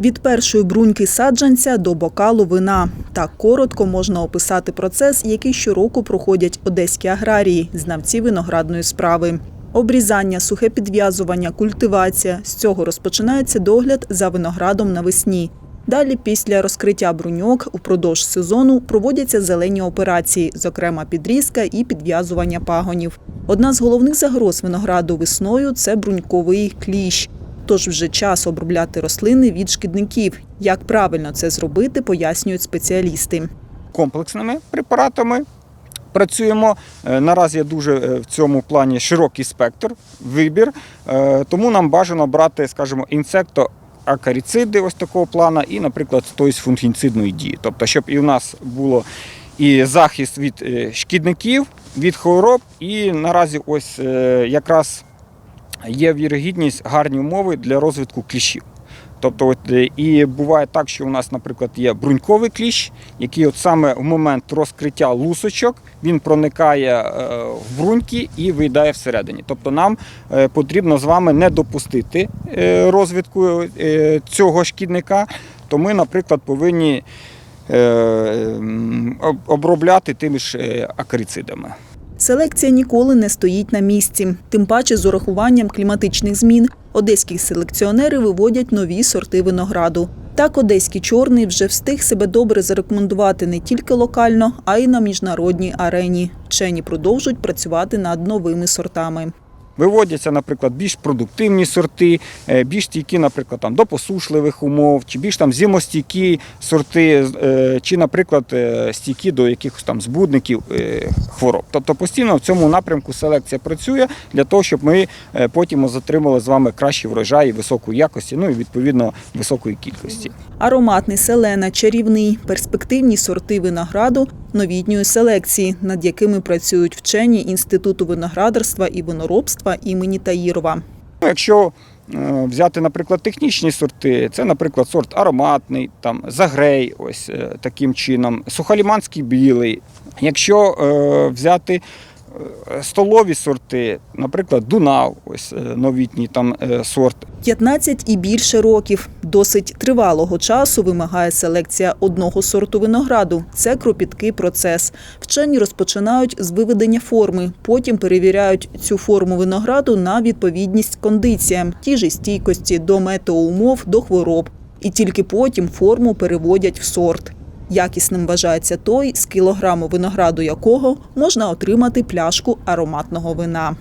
Від першої бруньки саджанця до бокалу вина. Так коротко можна описати процес, який щороку проходять одеські аграрії, знавці виноградної справи. Обрізання, сухе підв'язування, культивація з цього розпочинається догляд за виноградом навесні. Далі, після розкриття бруньок, упродовж сезону проводяться зелені операції, зокрема підрізка і підв'язування пагонів. Одна з головних загроз винограду весною це бруньковий кліщ. Тож вже час обробляти рослини від шкідників. Як правильно це зробити, пояснюють спеціалісти. комплексними препаратами. Працюємо Е, наразі є дуже е, в цьому плані широкий спектр, вибір, Е, тому нам бажано брати, скажімо, інсекто. Акаріциди ось такого плана, і, наприклад, з фунгіцидної дії. Тобто, щоб і в нас було і захист від шкідників, від хвороб, і наразі ось якраз є вірогідність гарні умови для розвитку кліщів. Тобто, от, е, і буває так, що у нас, наприклад, є бруньковий кліщ, який от саме в момент розкриття лусочок він проникає е, в бруньки і виїдає всередині. Тобто нам е, потрібно з вами не допустити розвитку цього шкідника, то ми, наприклад, повинні обробляти тими ж акарицидами. Селекція ніколи не стоїть на місці. Тим паче, з урахуванням кліматичних змін одеські селекціонери виводять нові сорти винограду. Так, одеський чорний вже встиг себе добре зарекомендувати не тільки локально, а й на міжнародній арені. Вчені продовжують працювати над новими сортами. Виводяться, наприклад, більш продуктивні сорти, е, більш стійкі, наприклад, там, до посушливих умов, чи більш там зимостійкі сорти, е, чи, наприклад, е, стійкі до якихось там збудників хвороб. Тобто постійно в цьому напрямку селекція працює для того, щоб ми потім затримали з вами кращі врожаї високої якості, ну і відповідно високої кількості. Ароматний селена, чарівний, перспективні сорти винограду новітньої селекції, над якими працюють вчені Інституту виноградарства і виноробства імені Таїрова. Ну, Якщо е, взяти, наприклад, технічні сорти, це, наприклад, сорт ароматний, там загрей, ось е, таким чином, сухаліманський білий. Якщо е, взяти столові сорти, наприклад, Дунав, ось е, новітній там е, сорт, 15 і більше років. Досить тривалого часу вимагає селекція одного сорту винограду. Це кропіткий процес. Вчені розпочинають з виведення форми, потім перевіряють цю форму винограду на відповідність кондиціям, ті ж стійкості до метеоумов, до хвороб. І тільки потім форму переводять в сорт. Якісним вважається той, з кілограму винограду якого можна отримати пляшку ароматного вина.